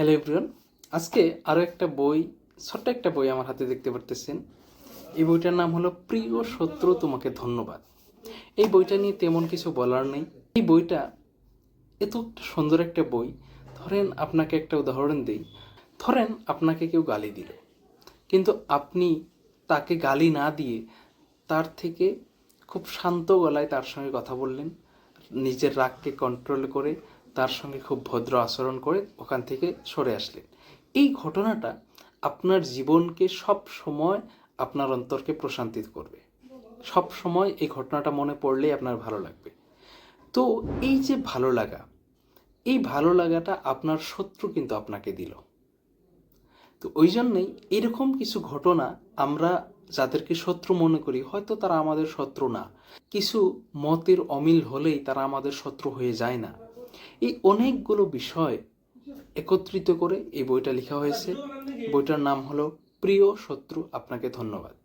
Hello everyone আজকে আরও একটা বই, ছোট্ট একটা বই আমার হাতে দেখতে পারতেছেন। এই বইটার নাম হলো প্রিয় শত্রু তোমাকে ধন্যবাদ। এই বইটা নিয়ে তেমন কিছু বলার নেই। এই বইটা এত সুন্দর একটা বই। ধরেন আপনাকে একটা উদাহরণ দিই। ধরেন আপনাকে কেউ গালি দিল। কিন্তু আপনি তাকে গালি না দিয়ে তার থেকে খুব শান্ত গলায় তার সঙ্গে কথা বললেন। নিজের রাগকে কন্ট্রোল করে তার সঙ্গে খুব ভদ্র আচরণ করে ওখান থেকে সরে আসলেন। এই ঘটনাটা আপনার জীবনকে সব সময় আপনার অন্তরকে প্রশান্তিত করবে। সব সময় এই ঘটনাটা মনে পড়লেই আপনার ভালো লাগবে। তো এই যে ভালো লাগা, এই ভালো লাগাটা আপনার শত্রু কিন্তু আপনাকে দিল। তো ওই জন্যই এরকম কিছু ঘটনা আমরা যাদেরকে শত্রু মনে করি, হয়তো তারা আমাদের শত্রু না। কিছু মতের অমিল হলেই তারা আমাদের শত্রু হয়ে যায় না। এই অনেকগুলো বিষয় একত্রিত করে এই বইটা লেখা হয়েছে। বইটার নাম হলো প্রিয় শত্রু, আপনাকে ধন্যবাদ।